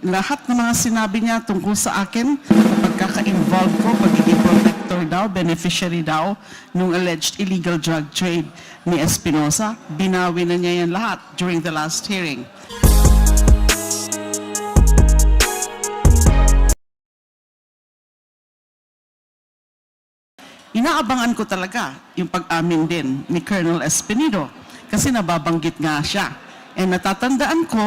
lahat ng mga sinabi niya tungkol sa akin, pagkaka-involve ko, pagiging protector daw, beneficiary daw, nung alleged illegal drug trade ni Espinosa, binawi na niya yan lahat during the last hearing. inaabangan ko talaga yung pag-amin din ni Colonel Espinido kasi nababanggit nga siya. And natatandaan ko,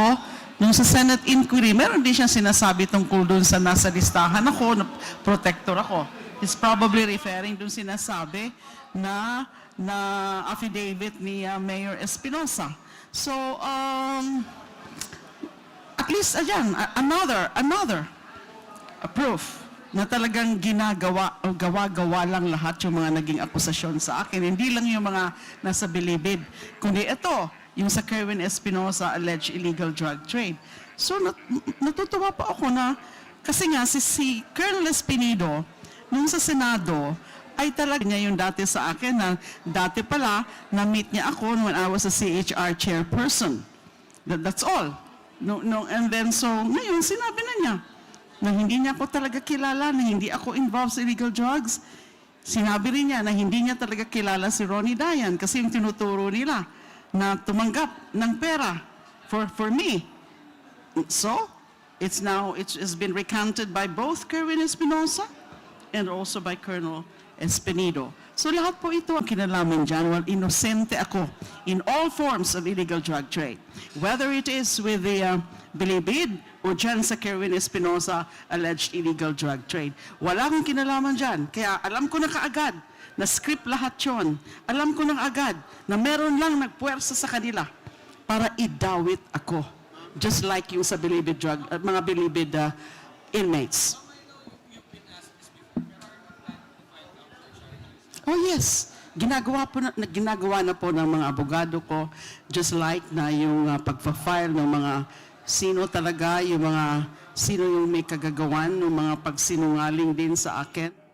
nung sa Senate inquiry, meron din siyang sinasabi tungkol dun sa nasa listahan ako, na protector ako. He's probably referring dun sinasabi na na affidavit ni uh, Mayor Espinosa. So, um, at least, ayan, another, another proof na talagang ginagawa o gawa-gawa lang lahat yung mga naging akusasyon sa akin. Hindi lang yung mga nasa bilibid, kundi ito, yung sa Kerwin Espinosa alleged illegal drug trade. So nat- natutuwa pa ako na, kasi nga si, si Colonel Espinido, nung sa Senado, ay talaga niya yung dati sa akin na dati pala na-meet niya ako when I was a CHR chairperson. That, that's all. No, no, and then so, ngayon sinabi na niya na hindi niya ako talaga kilala, na hindi ako involved sa illegal drugs. Sinabi rin niya na hindi niya talaga kilala si Ronnie Dayan kasi yung tinuturo nila na tumanggap ng pera for, for me. So, it's now, it's, it's been recanted by both Kerwin Espinosa and also by Colonel Espinido. So lahat po ito ang kinalaman dyan while inosente ako in all forms of illegal drug trade. Whether it is with the uh, Bilibid o dyan sa Kerwin Espinosa alleged illegal drug trade. Wala akong kinalaman dyan. Kaya alam ko na kaagad na script lahat yon. Alam ko na agad na meron lang nagpuwersa sa kanila para idawit ako. Just like yung sa Bilibid drug, uh, mga Bilibid uh, inmates. Oh yes, ginagawa po na, na- ginagawa na po ng mga abogado ko just like na yung uh, pagpa-file ng mga sino talaga yung mga sino yung may kagagawan ng mga pagsinungaling din sa akin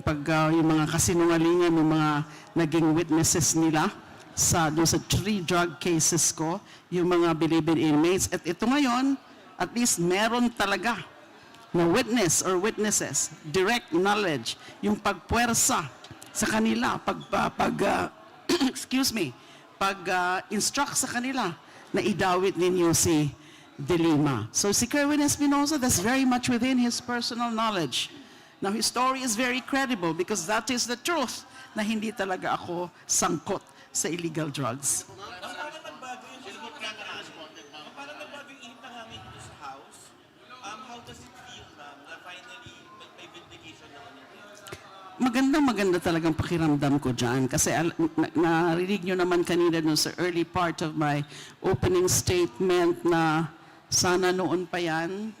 pag uh, yung mga kasinungalingan ng mga naging witnesses nila sa doon sa three drug cases ko, yung mga believing inmates. At ito ngayon, at least meron talaga na witness or witnesses, direct knowledge, yung pagpuwersa sa kanila, pag, pa- pag, uh, excuse me, pag uh, instruct sa kanila na idawit ninyo si De Lima. So si Kerwin Espinosa, that's very much within his personal knowledge. Now, his story is very credible because that is the truth na hindi talaga ako sangkot sa illegal drugs. Magandang maganda talagang pakiramdam ko dyan. Kasi narinig nyo naman kanina dun sa early part of my opening statement na sana noon pa yan.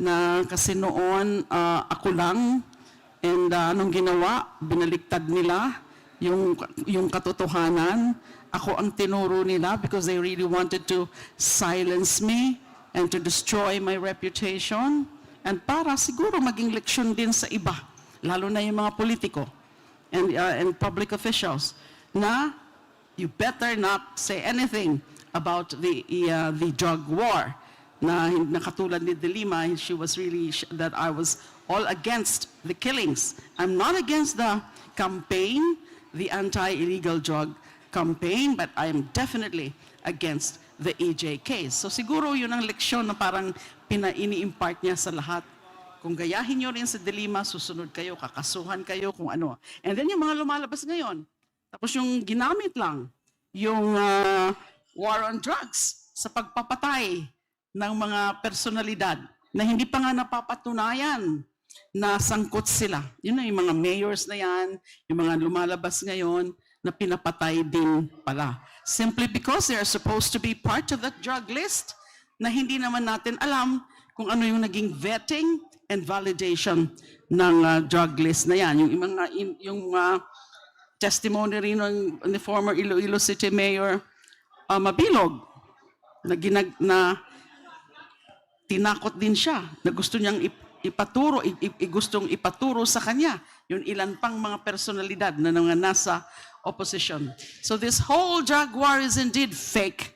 Na kasi noon ah, ako lang and ah, anong ginawa, binaliktad nila yung, yung katotohanan. Ako ang tinuro nila because they really wanted to silence me and to destroy my reputation. And para siguro maging leksyon din sa iba lalo na yung mga politiko and, uh, and public officials, na you better not say anything about the, uh, the drug war. Na, na katulad ni De Lima, she was really, that I was all against the killings. I'm not against the campaign, the anti-illegal drug campaign, but I am definitely against the EJ case. So siguro yun ang leksyon na parang pina-ini-impart niya sa lahat kung gayahin nyo rin sa dilima, susunod kayo, kakasuhan kayo, kung ano. And then yung mga lumalabas ngayon, tapos yung ginamit lang, yung ah, war on drugs sa pagpapatay ng mga personalidad na hindi pa nga napapatunayan na sangkot sila. Yun na yung mga mayors na yan, yung mga lumalabas ngayon na pinapatay din pala. Simply because they are supposed to be part of that drug list na hindi naman natin alam kung ano yung naging vetting and validation ng uh, drug list na yan. Yung mga in- yung uh, testimony rin ng ni former Iloilo City Mayor uh, Mabilog na, ginag, na tinakot din siya na gusto niyang ipaturo, gustong ipaturo sa kanya yung ilan pang mga personalidad na mga nasa opposition. So this whole Jaguar is indeed fake.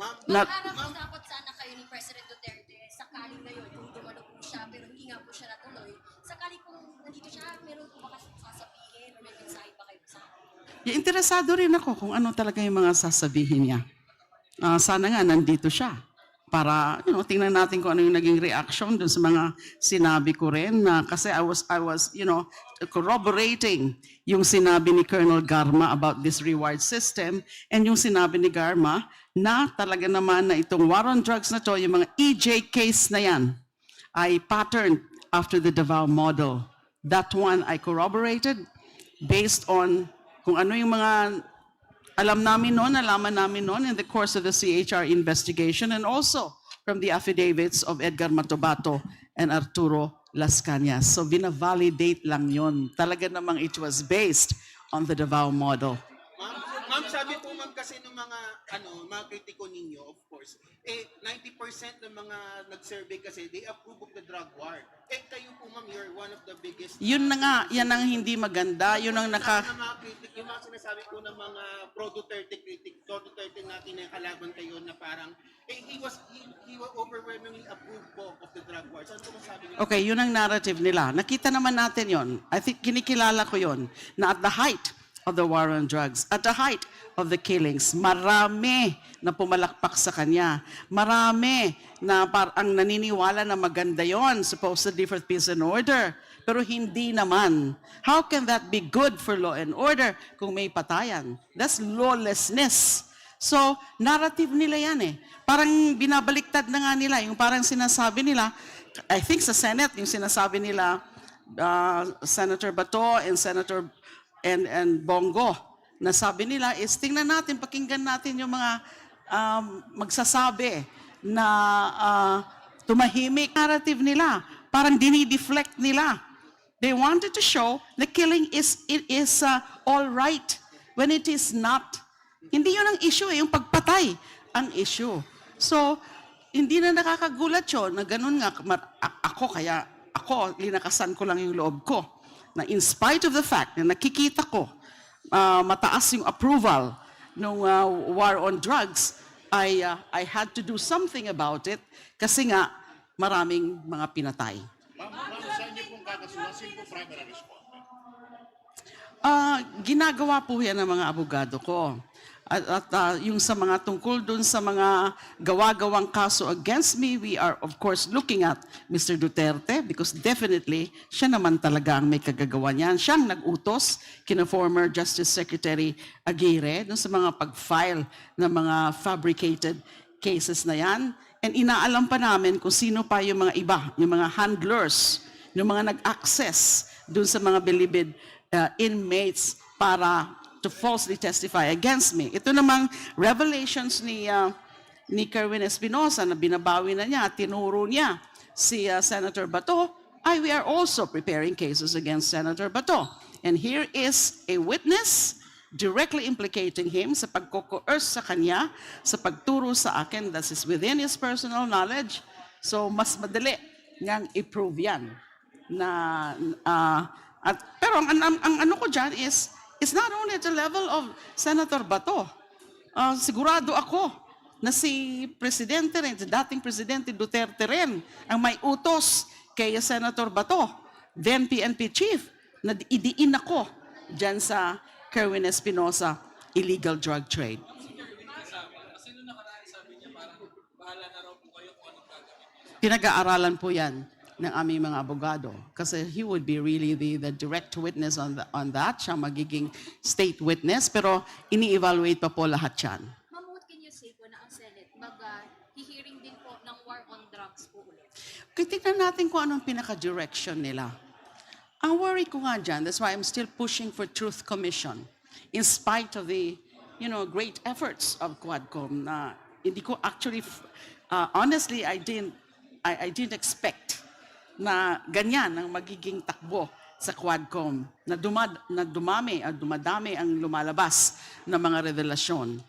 Ma'am, Not, ma'am, dapat sana kayo ni President Duterte sakali na yun, kung dumalo po siya, pero hindi nga po siya natuloy. Sakali kung nandito siya, meron po ba sasabihin o may mensahe ba kayo sa akin? Interesado rin ako kung ano talaga yung mga sasabihin niya. Uh, sana nga nandito siya para you know tingnan natin kung ano yung naging reaction dun sa mga sinabi ko rin na kasi I was I was you know corroborating yung sinabi ni Colonel Garma about this reward system and yung sinabi ni Garma na talaga naman na itong war on drugs na to yung mga EJ case na yan ay patterned after the Davao model. That one I corroborated based on kung ano yung mga alam namin noon, nalaman namin noon in the course of the CHR investigation and also from the affidavits of Edgar Matobato and Arturo Las Cañas. So bina-validate lang yon. Talaga namang it was based on the Davao model. Ma'am, sabi kasi ng mga ano, mga kritiko ninyo, of course, eh 90% ng mga nag-survey kasi they approve of the drug war. Eh kayo po ma'am, you're one of the biggest Yun na nga, yan ang hindi maganda, yun ang naka... Sabi ng mga critic, yung mga sinasabi po ng mga pro Duterte critic, pro Duterte natin na kalaban kayo na parang, eh, he was, he, he was overwhelmingly approved po of the drug war. Saan po masabi niyo? Okay, yun ang narrative nila. Nakita naman natin yon. I think kinikilala ko yon na at the height of the war on drugs, at the height of the killings, marami na pumalakpak sa kanya. Marami na parang naniniwala na maganda yon, supposedly for peace and order. Pero hindi naman. How can that be good for law and order kung may patayan? That's lawlessness. So, narrative nila yan eh. Parang binabaliktad na nga nila. Yung parang sinasabi nila, I think sa Senate, yung sinasabi nila, uh, Senator Bato and Senator and, and Bongo, na sabi nila is, tingnan natin, pakinggan natin yung mga um, magsasabi na uh, tumahimik narrative nila. Parang dinideflect nila. They wanted to show the killing is, it is uh, all right when it is not. Hindi yun ang issue eh, yung pagpatay ang issue. So, hindi na nakakagulat yun na ganun nga, ako kaya, ako, linakasan ko lang yung loob ko. Na in spite of the fact na nakikita ko ah, mataas yung approval ng war on drugs, I, ah, I had to do something about it kasi nga maraming mga pinatay. Ma'am, ma'am, saan niyo pong kakasuhan? Sino po primary responder? Ah, ginagawa po yan ng mga abogado ko. At, at ah, yung sa mga tungkol dun sa mga gawa-gawang kaso against me, we are of course looking at Mr. Duterte because definitely siya naman talaga ang may kagagawa niyan. Siyang nag-utos kina former Justice Secretary Aguirre dun sa mga pag-file ng mga fabricated cases na yan. And inaalam pa namin kung sino pa yung mga iba, yung mga handlers, yung mga nag-access dun sa mga bilibid uh, inmates para to falsely testify against me. Ito namang revelations ni uh, ni Kerwin Espinosa na binabawi na niya, tinuro niya si uh, Senator Bato, ay we are also preparing cases against Senator Bato. And here is a witness directly implicating him sa pagko-coerce sa kanya, sa pagturo sa akin that is within his personal knowledge. So mas madali niyang i-prove yan na ah, at pero ang, ang, ang ano ko diyan is it's not only at the level of Senator Bato. Ah, sigurado ako na si presidente rin, si dating presidente Duterte rin ang may utos kay Senator Bato, then PNP chief, na idiin ako diyan sa Kerwin Espinosa illegal drug trade. Pinag-aaralan po yan ng aming mga abogado. Kasi he would be really the, the direct witness on, the, on that. Siya magiging state witness. Pero ini-evaluate pa po lahat yan. Ma'am, what can you say po na ang Senate baga hihearing din po ng war on drugs po ulit? Tignan natin kung anong pinaka-direction nila. Ang worry ko nga dyan, that's why I'm still pushing for Truth Commission. In spite of the, you know, great efforts of Quadcom na hindi ko actually, uh, honestly, I didn't, I, I didn't expect na ganyan ang magiging takbo sa Quadcom na, dumad, na dumami at dumadami ang lumalabas na mga revelasyon.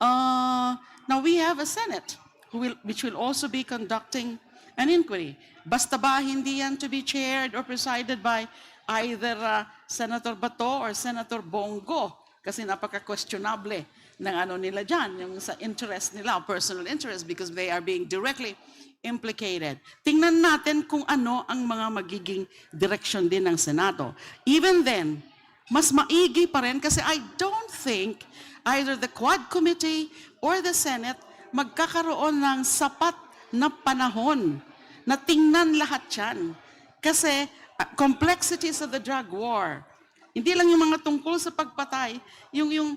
Uh, now we have a Senate who will, which will also be conducting an inquiry. Basta ba hindi yan to be chaired or presided by either uh, Senator Bato or Senator Bongo? Kasi napaka-questionable ng ano nila dyan, yung sa interest nila, personal interest, because they are being directly implicated. Tingnan natin kung ano ang mga magiging direction din ng Senado. Even then, mas maigi pa rin kasi I don't think either the Quad Committee or the Senate magkakaroon ng sapat na panahon na tingnan lahat yan. Kasi uh, complexities of the drug war, hindi lang yung mga tungkol sa pagpatay, yung, yung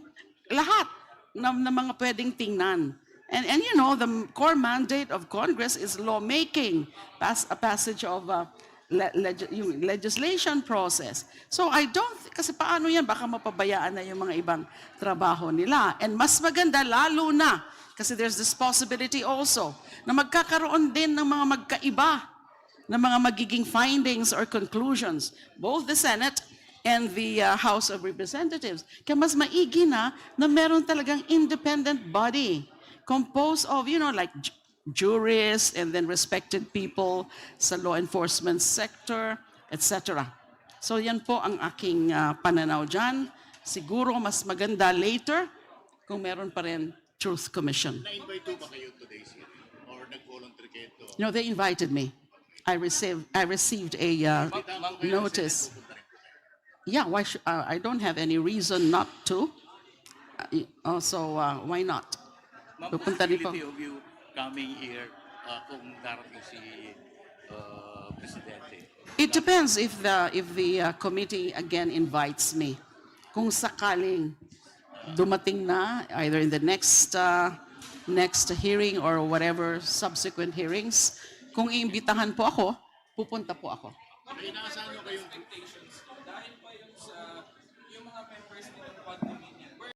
lahat na, na mga pwedeng tingnan. And, and you know, the core mandate of Congress is lawmaking, pass, a passage of uh, le- leg- yung legislation process. So I don't, kasi paano yan, baka mapabayaan na yung mga ibang trabaho nila. And mas maganda, lalo na, kasi there's this possibility also, na magkakaroon din ng mga magkaiba ng mga magiging findings or conclusions, both the Senate and the uh, House of Representatives. Kaya mas maigi na na meron talagang independent body composed of, you know, like ju- jurists and then respected people sa law enforcement sector, etc. So yan po ang aking uh, pananaw dyan. Siguro mas maganda later kung meron pa rin Truth Commission. Na-invite ba kayo today's hearing? Or nag-volunteer kayo to? You know, they invited me. I received I received a uh, notice. Yeah, why should, uh, I don't have any reason not to. Uh, also, uh, why not? Pupunta rin po. of you coming here uh, kung darating si uh, Presidente. It depends if the if the uh, committee again invites me. Kung sakaling dumating na either in the next uh, next hearing or whatever subsequent hearings, kung iimbitahan po ako, pupunta po ako. May inaasahan nyo kayong